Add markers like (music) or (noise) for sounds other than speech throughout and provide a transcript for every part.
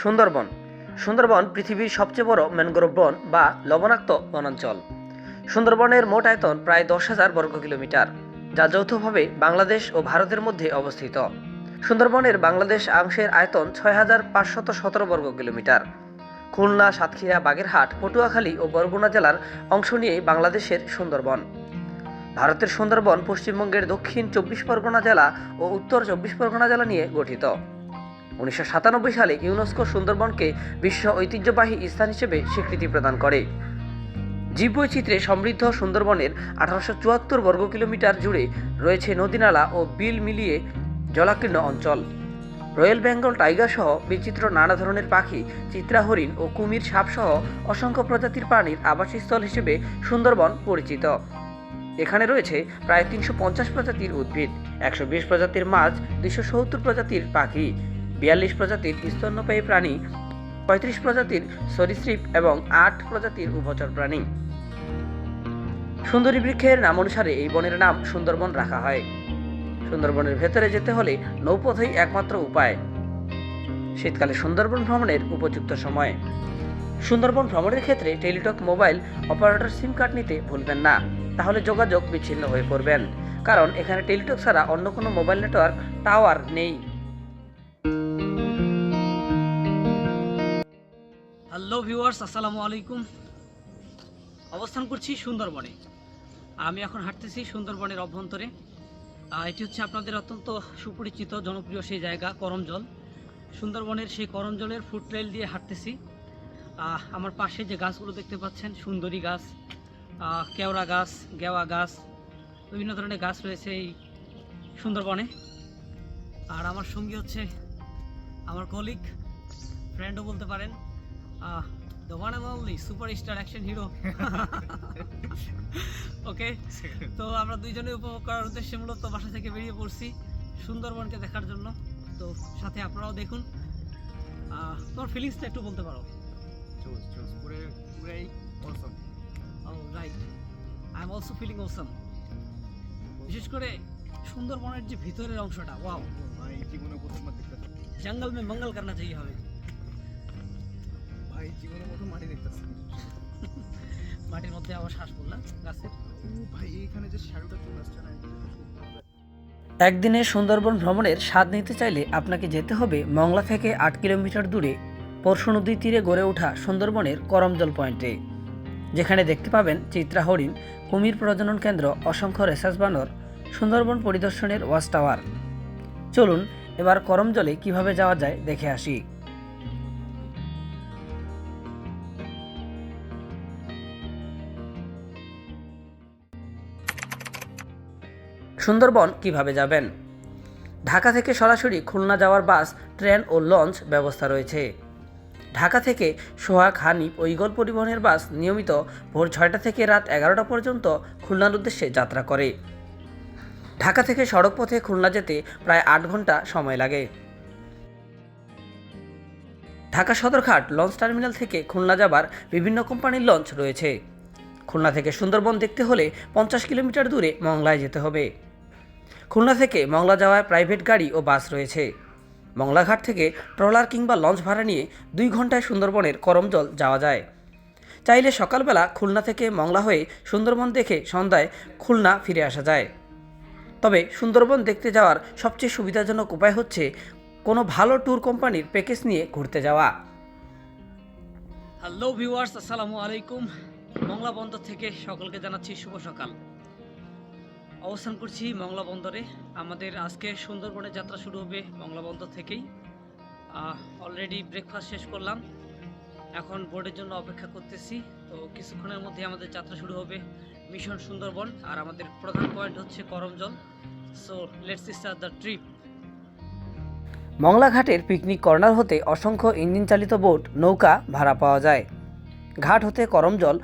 সুন্দরবন। সুন্দরবন পৃথিবীর সবচেয়ে বড় ম্যানগ্রোভ বন বা লবণাক্ত বনাঞ্চল। সুন্দরবনের মোট আয়তন প্রায় দশ হাজার বর্গ কিলোমিটার, যা যৌথভাবে বাংলাদেশ ও ভারতের মধ্যে অবস্থিত। সুন্দরবনের বাংলাদেশ অংশের আয়তন ছয় হাজার পাঁচশত সতেরো বর্গ কিলোমিটার। খুলনা, সাতক্ষীরা, বাগেরহাট, পটুয়াখালী ও বরগুনা জেলার অংশ নিয়ে বাংলাদেশের সুন্দরবন। ভারতের সুন্দরবন পশ্চিমবঙ্গের দক্ষিণ চব্বিশ পরগনা জেলা ও উত্তর চব্বিশ পরগনা জেলা নিয়ে গঠিত। উনিশশো সাতানব্বই সালে ইউনেস্কো সুন্দরবনকে বিশ্ব ঐতিহ্যবাহী স্থান হিসেবে স্বীকৃতি প্রদান করে। জীববৈচিত্র্যে সমৃদ্ধ সুন্দরবনের আঠারোশো চুয়াত্তর বর্গ কিলোমিটার জুড়ে রয়েছে নদীনালা ও বিল মিলিয়ে জলাকীর্ণ অঞ্চল। রয়্যাল বেঙ্গল টাইগার সহ বিচিত্র নানা ধরনের পাখি চিত্রা হরিণ ও কুমির সাপ সহ অসংখ্য প্রজাতির প্রাণীর আবাসস্থল হিসেবে সুন্দরবন পরিচিত। এখানে রয়েছে প্রায় তিনশো পঞ্চাশ প্রজাতির উদ্ভিদ, একশো বিশ প্রজাতির মাছ, দুইশো সত্তর প্রজাতির পাখি। বিয়াল্লিশ প্রজাতির স্তন্যপায়ী প্রাণী, পঁয়ত্রিশ প্রজাতির সরীসৃপ এবং আট প্রজাতির উভচর প্রাণী। সুন্দরী বৃক্ষের নাম অনুসারে এই বনের নাম সুন্দরবন রাখা হয়। সুন্দরবনের ভেতরে যেতে হলে নৌপথই একমাত্র উপায়। শীতকালে সুন্দরবন ভ্রমণের উপযুক্ত সময়। সুন্দরবন ভ্রমণের ক্ষেত্রে Teletalk mobile operator SIM card নিতে ভুলবেন না। তাহলে যোগাযোগ বিচ্ছিন্ন হয়ে পড়বেন। কারণ এখানে টেলিটক ছাড়া অন্য কোনো মোবাইল নেটওয়ার্ক, টাওয়ার নেই। হ্যালো ভিউয়ার্স, আসসালামু আলাইকুম। অবস্থান করছি সুন্দরবনে। আমি এখন হাঁটতেছি সুন্দরবনের অভ্যন্তরে। এটি হচ্ছে আপনাদের অত্যন্ত সুপরিচিত, জনপ্রিয় সেই জায়গা, করমজল। সুন্দরবনের সেই করমজলের ফুট ট্রেল দিয়ে হাঁটতেছি। আমার পাশে যে গাছগুলো দেখতে পাচ্ছেন, সুন্দরী গাছ কেওড়া গাছ, গেওয়া গাছ, বিভিন্ন ধরনের গাছ রয়েছে এই সুন্দরবনে। আর আমার সঙ্গী হচ্ছে আমার কলিগ ফ্রেন্ডও বলতে পারেন uh, the one and only superstar action hero. (laughs) ওকে তো আমরা দুইজনে উপভোগ করার উদ্দেশ্যে মূলত বাসা থেকে বেরিয়ে পড়ছি সুন্দরবনকে দেখার জন্য। তো সাথে আপনারাও দেখুন। আহ, তোমার ফিলিংসটা একটু বলতে পারো। চোজ চোজ পুরে পুরাই awesome O right I am also feeling awesome বিশেষ করে সুন্দরবনের যে ভিতরের অংশটা ওয়াও জীবনে প্রথমবার দেখতেছি জঙ্গল মে মঙ্গল করনা চাই হবে। ভাই জীবনে প্রথম মাটি দেখতেছি। মাটির মধ্যে আবার শ্বাস পড়লাম গাছের ও ভাই এইখানে যে শ্যাডোটা চলে আসছে না একদিনে সুন্দরবন ভ্রমণের স্বাদ নিতে চাইলে আপনাকে যেতে হবে মংলা থেকে আট কিলোমিটার দূরে পরশু নদীর তীরে গড়ে ওঠা সুন্দরবনের করমজল পয়েন্টে। যেখানে দেখতে পাবেন চিত্রা হরিণ কুমির প্রজনন কেন্দ্র অসংখ্য রেসার্চ বানর সুন্দরবন পরিদর্শনের ওয়াচ টাওয়ার। চলুন এবার করমজলে কীভাবে যাওয়া যায় দেখে আসি। সুন্দরবন কীভাবে যাবেন? ঢাকা থেকে সরাসরি খুলনা যাওয়ার বাস, ট্রেন ও লঞ্চ ব্যবস্থা রয়েছে। ঢাকা থেকে সোহাগ, হানিফ ও ইগল পরিবহনের বাস নিয়মিত ভোর ছয়টা থেকে রাত এগারোটা পর্যন্ত খুলনার উদ্দেশ্যে যাত্রা করে। ঢাকা থেকে সড়ক পথে খুলনা যেতে প্রায় আট ঘণ্টা সময় লাগে। ঢাকা সদরঘাট লঞ্চ টার্মিনাল থেকে খুলনা যাবার বিভিন্ন কোম্পানির লঞ্চ রয়েছে। খুলনা থেকে সুন্দরবন দেখতে হলে পঞ্চাশ কিলোমিটার দূরে মংলায় যেতে হবে। খুলনা থেকে মংলা যাওয়ায় প্রাইভেট গাড়ি ও বাস রয়েছে। মংলাঘাট থেকে ট্রলার কিংবা লঞ্চ ভাড়া নিয়ে দুই ঘন্টায় সুন্দরবনের করমজল যাওয়া যায়। চাইলে সকালবেলা খুলনা থেকে মংলা হয়ে সুন্দরবন দেখে সন্ধ্যায় খুলনা ফিরে আসা যায়। তবে সুন্দরবন দেখতে যাওয়ার সবচেয়ে সুবিধাজনক উপায় হচ্ছে কোনো ভালো ট্যুর কোম্পানির প্যাকেজ নিয়ে ঘুরতে যাওয়া। হ্যালো ভিউয়ার্স, আসসালামু আলাইকুম। মংলা বন্দর থেকে সকলকে জানাচ্ছি শুভ সকাল। অবস্থান করছি মংলা বন্দরে। আমাদের আজকে সুন্দরবনের যাত্রা শুরু হবে মংলা বন্দর থেকেই। অলরেডি ব্রেকফাস্ট শেষ করলাম। এখন বোর্ডের জন্য অপেক্ষা করতেছি। তো কিছুক্ষণের মধ্যে আমাদের যাত্রা শুরু হবে মিশন সুন্দরবন। আর আমাদের প্রধান পয়েন্ট হচ্ছে Karamjal. So let's start the trip মংলাঘাটের picnic corner হতে অসংখ্য ইঞ্জিন চালিত বোট নৌকা ভাড়া পাওয়া যায়। ঘাট হতে করমজল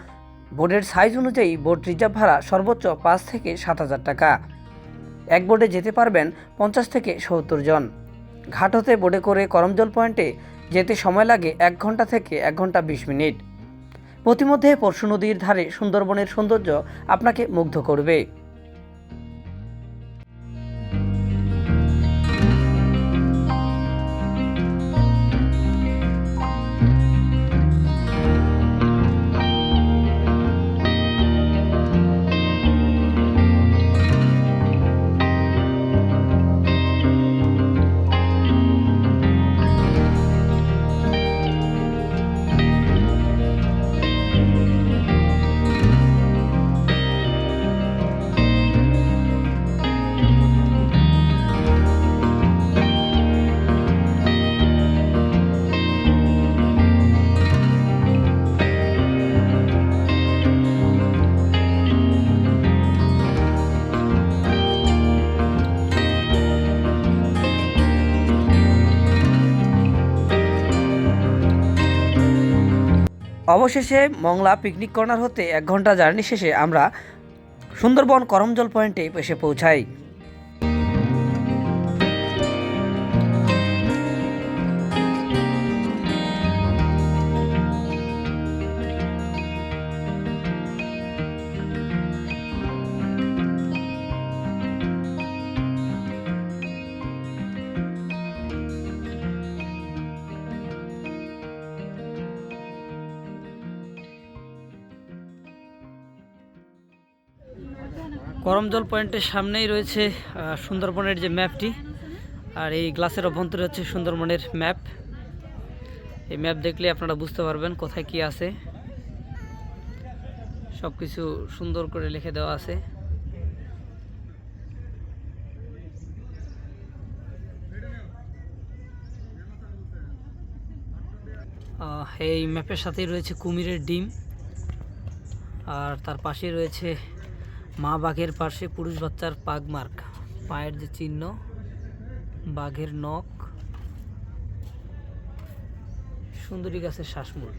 বোটের সাইজ অনুযায়ী বোর্ড রিজার্ভ ভাড়া সর্বোচ্চ পাঁচ থেকে সাত হাজার টাকা। এক বোর্ডে যেতে পারবেন পঞ্চাশ থেকে সত্তর জন। ঘাট হতে বোর্ডে করে করমজল পয়েন্টে যেতে সময় লাগে এক ঘণ্টা থেকে এক ঘণ্টা বিশ মিনিট। প্রতিমধ্যে পরশু নদীর ধারে সুন্দরবনের সৌন্দর্য আপনাকে মুগ্ধ করবে। অবশেষে মংলা পিকনিক কর্নার হতে এক ঘণ্টা জার্নি শেষে আমরা সুন্দরবন করমজল পয়েন্টে এসে পৌঁছাই। করমজল পয়েন্টের সামনেই রয়েছে সুন্দরবনের যে ম্যাপটি। আর এই গ্লাসের অভ্যন্তরে হচ্ছে সুন্দরবনের ম্যাপ। এই ম্যাপ দেখলে আপনারা বুঝতে পারবেন কোথায় কি আছে। সব কিছু সুন্দর করে লিখে দেওয়া আছে। এই ম্যাপের সাথেই রয়েছে কুমিরের ডিম। আর তার পাশে রয়েছে মা বাঘের পাশে পুরুষ বাচ্চার পাগ মার্ক। পায়ের যে চিহ্ন, বাঘের নখ, সুন্দরী গাছের শ্বাসমূল।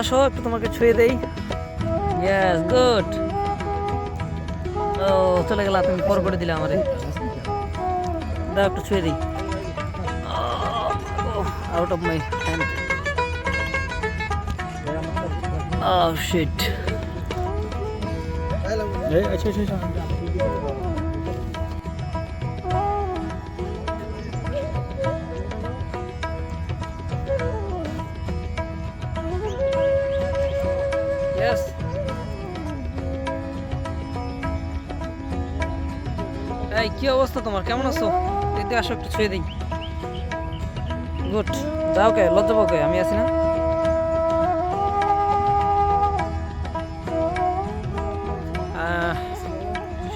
আসো, একটু তোমাকে ছুঁয়ে দেই। ইয়েস গুড ও, চলে গেলা, তুমি পর করে দিলে আমারে। দাও, একটু ছুঁয়ে দিই। Out of my hand Oh এই আচ্ছা আচ্ছা। এই, কি অবস্থা তোমার? কেমন আছো? এদিকে আসো, একটু ছুঁয়ে দিই। গুড। যাও কে, লজ্জা পাও আমি আছি না?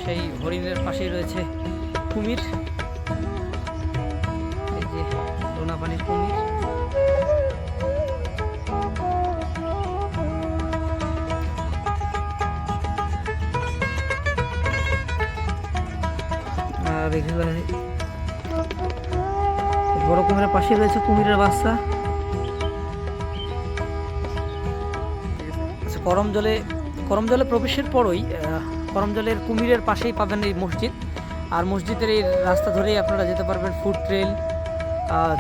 সেই হরিণের পাশেই রয়েছে কুমির। বড় কুমিরের পাশে রয়েছে কুমিরের বাচ্চা। আচ্ছা, করম জলে করম জলে প্রবেশের পরই করম জলের কুমিরের পাশেই পাবেন এই মসজিদ। আর মসজিদের এই রাস্তা ধরেই আপনারা যেতে পারবেন ফুড ট্রেল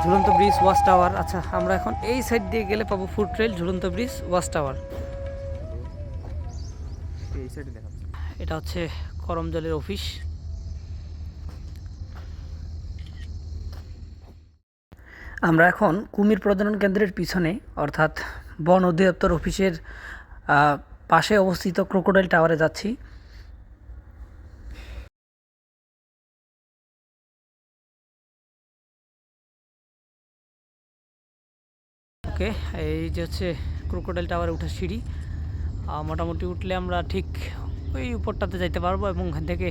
ঝুলন্ত ব্রিজ ওয়াচ টাওয়ার আচ্ছা আমরা এখন এই সাইড দিয়ে গেলে পাবো ফুড ট্রেল ঝুলন্ত ব্রিজ ওয়াচ টাওয়ার এটা হচ্ছে করমজলের অফিস আমরা এখন কুমির প্রজনন কেন্দ্রের পিছনে, অর্থাৎ বন অধিদপ্তর অফিসের পাশে অবস্থিত ক্রোকোডাইল টাওয়ারে যাচ্ছি। ওকে, এই যে হচ্ছে ক্রোকোডাইল টাওয়ারে উঠার সিঁড়ি। মোটামুটি উঠলে আমরা ঠিক ওই উপরটাতে যাইতে পারব এবং ওখান থেকে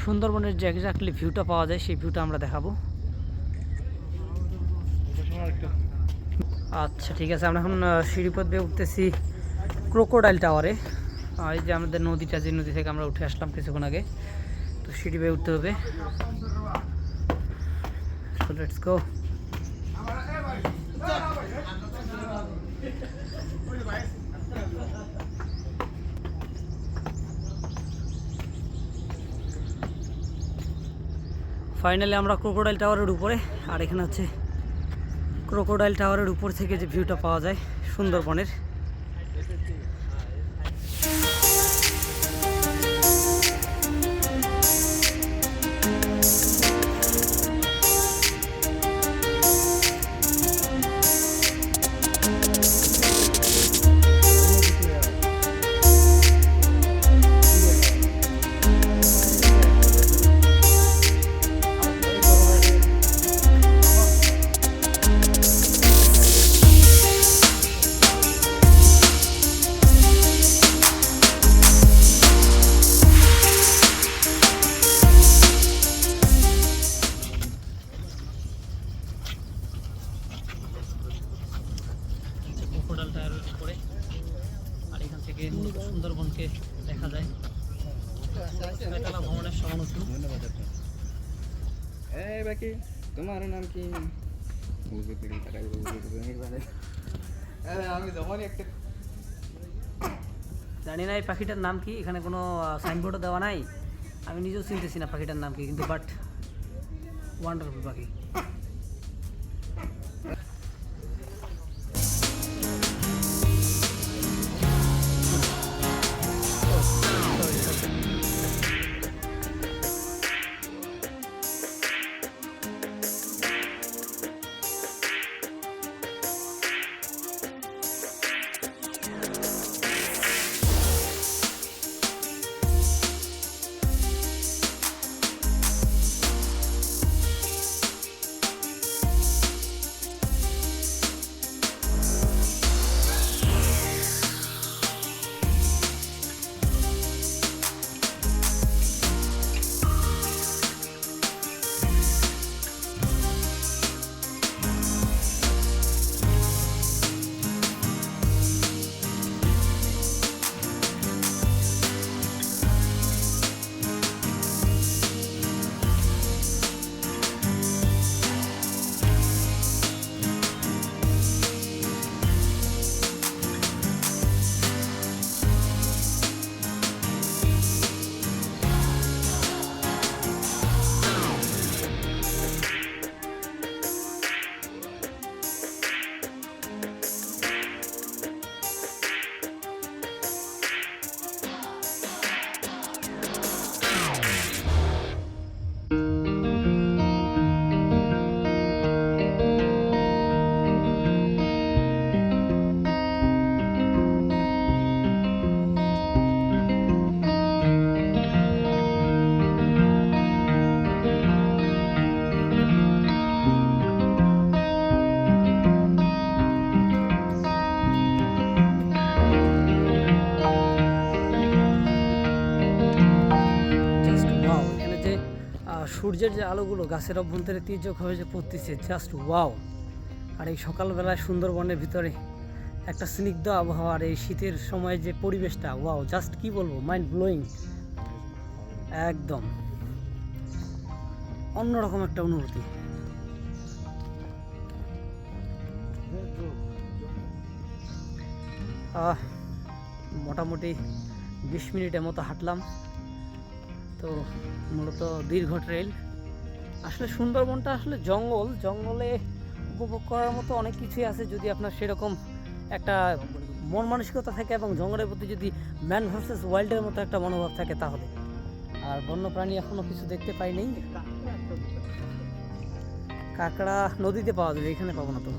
সুন্দরবনের যে এক্স্যাক্টলি ভিউটা পাওয়া যায়, সেই ভিউটা আমরা দেখাবো। আচ্ছা ঠিক আছে। আমরা এখন সিঁড়িপথ দিয়ে উঠতেছি ক্রোকোডাইল টাওয়ারে এই যে আমাদের নদীটা, যে নদী থেকে আমরা উঠে আসলাম কিছুক্ষণ আগে, তো সিঁড়ি বেয়ে উঠতে হবে। ফাইনালি আমরা ক্রোকোডাইল টাওয়ারের উপরে, আর এখানে হচ্ছে ক্রোকোডাইল টাওয়ারের উপর থেকে যে ভিউটা পাওয়া যায় সুন্দরবনের। জানি না এই পাখিটার নাম কি, এখানে কোনো সাইনবোর্ডও দেওয়া নাই। আমি নিজেও চিনতেছি না পাখিটার নাম কি, কিন্তু বাট ওয়ান্ডারফুল পাখি। সূর্যের যে আলোগুলো গাছের অভ্যন্তরে হয়ে যে পড়তেছে জাস্ট ওয়াও আর এই সকালবেলায় সুন্দরবনের ভিতরে একটা স্নিগ্ধ আবহাওয়া আর এই শীতের সময় যে পরিবেশটা ওয়াও জাস্ট কি বলব মাইন্ড ব্লোয়িং একদম। অন্যরকম একটা অনুভূতি। মোটামুটি বিশ মিনিটের মতো হাঁটলাম। তো মূলত দীর্ঘ ট্রেল। আসলে সুন্দরবনটা আসলে জঙ্গল। জঙ্গলে উপভোগ করার মতো অনেক কিছুই আছে যদি আপনার সেরকম একটা মন মানসিকতা থাকে এবং জঙ্গলের প্রতি যদি ম্যান ভার্সেস ওয়াইল্ডের মতো একটা মনোভাব থাকে তাহলে। আর বন্যপ্রাণী এখনও কিছু দেখতে পাই নেই কাঁকড়া নদীতে পাওয়া যাবে, এখানে পাবো না তো।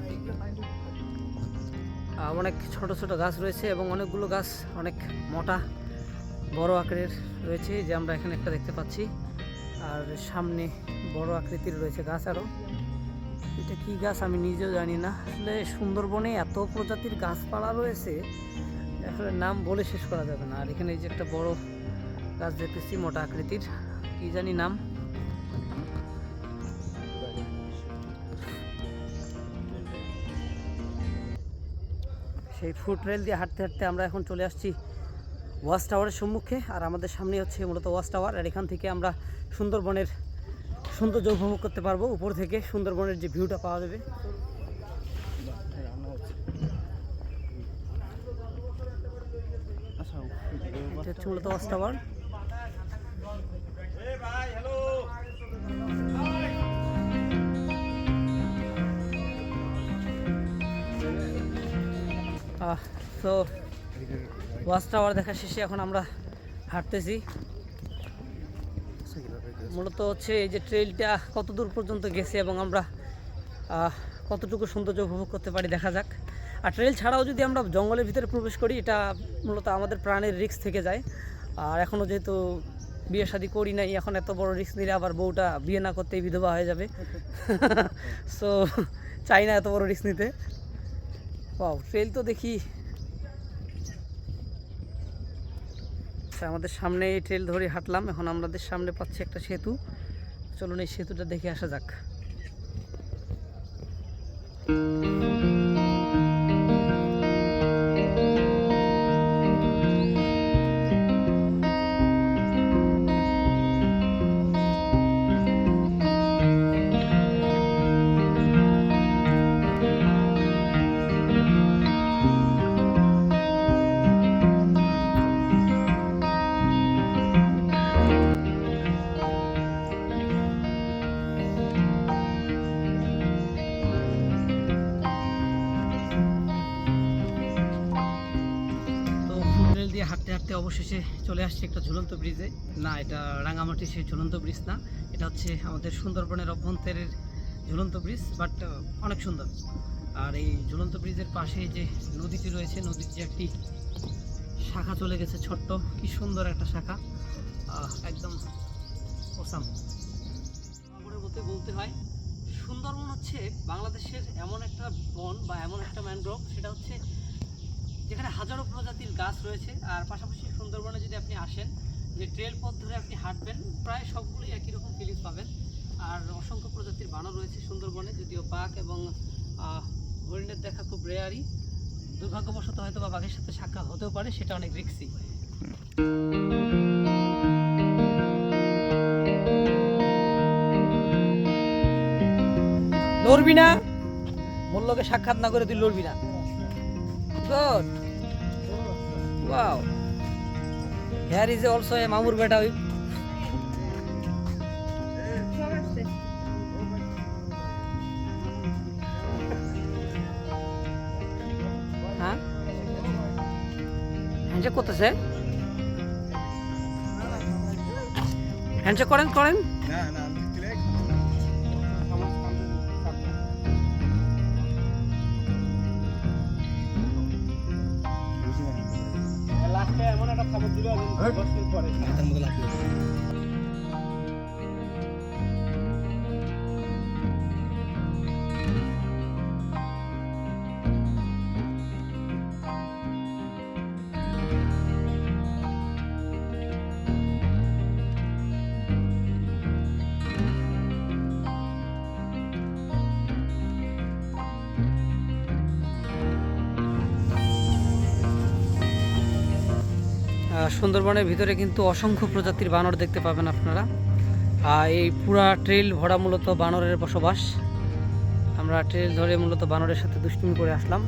অনেক ছোট ছোট গাছ রয়েছে এবং অনেকগুলো গাছ অনেক মোটা। বড় আকারের রয়েছে যে আমরা এখানে একটা দেখতে পাচ্ছি। আর সামনে বড় আকৃতির রয়েছে গাছ আরও এটা কি গাছ আমি নিজেও জানি না। আসলে সুন্দরবনে এত প্রজাতির গাছপালা রয়েছে, আসলে নাম বলে শেষ করা যাবে না। আর এখানে এই যে একটা বড় গাছ দেখতেছি, মোটা আকৃতির। কি জানি নাম? সেই ফুট রেল দিয়ে হাঁটতে হাঁটতে আমরা এখন চলে আসছি ওয়াচ টাওয়ারের সম্মুখে, আর আমাদের সামনে হচ্ছে মূলত ওয়াচ টাওয়ার, আর এখান থেকে আমরা সুন্দরবনের সৌন্দর্য উপভোগ করতে পারব। উপর থেকে সুন্দরবনের যে ভিউটা পাওয়া যাবে। মূলত তো ওয়াচ টাওয়ার দেখা শেষে এখন আমরা হাঁটতেছি। মূলত হচ্ছে এই যে ট্রেলটা কত দূর পর্যন্ত গেছে এবং আমরা কতটুকু সৌন্দর্য উপভোগ করতে পারি দেখা যাক। আর ট্রেল ছাড়াও যদি আমরা জঙ্গলের ভিতরে প্রবেশ করি, এটা মূলত আমাদের প্রাণের রিস্ক থেকে যায়। আর এখনও যেহেতু বিয়ে শাদি করি নাই, এখন এত বড় রিস্ক নিলে আবার বউটা বিয়ে না করতেই বিধবা হয়ে যাবে। (laughs) সো চাই না এত বড় রিস্ক নিতে। পাও ট্রেল তো দেখি আচ্ছা আমাদের সামনে এই ট্রেল ধরে হাঁটলাম। এখন আমাদের সামনে পাচ্ছি একটা সেতু। চলুন এই সেতুটা দেখে আসা যাক। অবশেষে চলে আসছে একটা ঝুলন্ত ব্রিজে না, এটা রাঙামাটি সেই ঝুলন্ত ব্রিজ না। এটা হচ্ছে আমাদের সুন্দরবনের অভ্যন্তরের ঝুলন্ত ব্রিজ বাট অনেক সুন্দর। আর এই ঝুলন্ত ব্রিজের পাশে যে নদীটি রয়েছে, নদীর যে একটি শাখা চলে গেছে ছোট্ট, কি সুন্দর একটা শাখা। একদম ওসাম মধ্যে বলতে হয়, সুন্দরবন হচ্ছে বাংলাদেশের এমন একটা বন বা এমন একটা ম্যানগ্রোভ সেটা হচ্ছে যেখানে হাজারো প্রজাতির গাছ রয়েছে, আর পাশাপাশি সুন্দরবনে যদি আপনি আসেন, যে ট্রেল পথ ধরে আপনি হাঁটবেন, প্রায় সবগুলোই একই রকম ফিলিংস পাবেন। আর অসংখ্য প্রজাতির বানর রয়েছে সুন্দরবনে, যদিও বাঘ এবং হরিণের দেখা খুব রেয়ারই দুর্ভাগ্যবশত হয়তো বা বাঘের সাথে সাক্ষাৎ হতেও পারে, সেটা অনেক রিক্সি লড়বি না, মূল্যকে সাক্ষাৎ না করে তুই লড়বি না। Good. Wow. Here is also a Mamur beta. হ্যাঁ হ্যান্ডশেক করতেছে হ্যান্ডশেক করেন করেন না না এমন একটা খবর দিল দশ দিন পরে। সুন্দরবনের ভিতরে কিন্তু অসংখ্য প্রজাতির বানর দেখতে পাবেন আপনারা। আর এই পুরা ট্রেল ভরা মূলত বানরের বসবাস। আমরা ট্রেল ধরে মূলত বানরের সাথে দুষ্টুমি করে আসলাম।